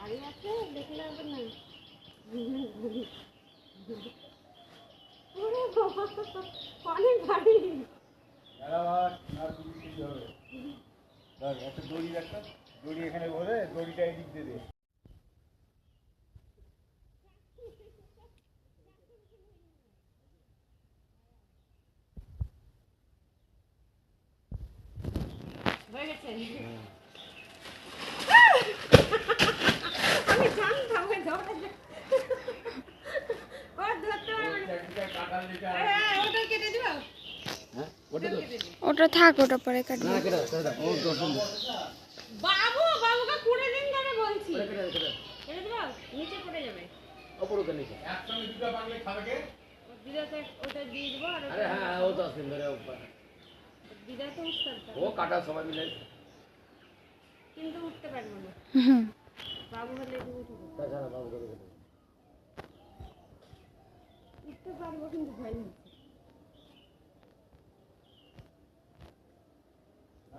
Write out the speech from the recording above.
আরে আছে দেখলে হবে না অনেক ভারী একটা দড়ি একটা দড়ি এখানে ভরে দড়িটা এদিক দিয়ে দে। হ্যাঁ। আমি জানতাম ওই ধরে ও ধরতে পারবে না। চারদিকে কাটার যেটা হ্যাঁ ওটা কেটে দিব ওটা থাক ওটা পরে কাটবো না কেটে দাও, ও দর্শন দাও বাবু বাবুকে কুড়ে দিন ধরে বলছি। কেটে দাও, কেটে দাও। নিচে পড়ে যাবে। ওপর ওকে নিচে। একসঙ্গে দুটো বানিয়ে খাবে কে? দিদাকে ওটা দিয়ে দিব আর আরে হ্যাঁ ও দশ দিন ধরে ও- দিদাকে উঠতে পারবে। ও কাটা সবাই মিলে। কিন্তু উঠতে পারব না। বাবু হলে একটু তাছাড়া বাবু করে উঠতে পারব কিন্তু ভয় নেই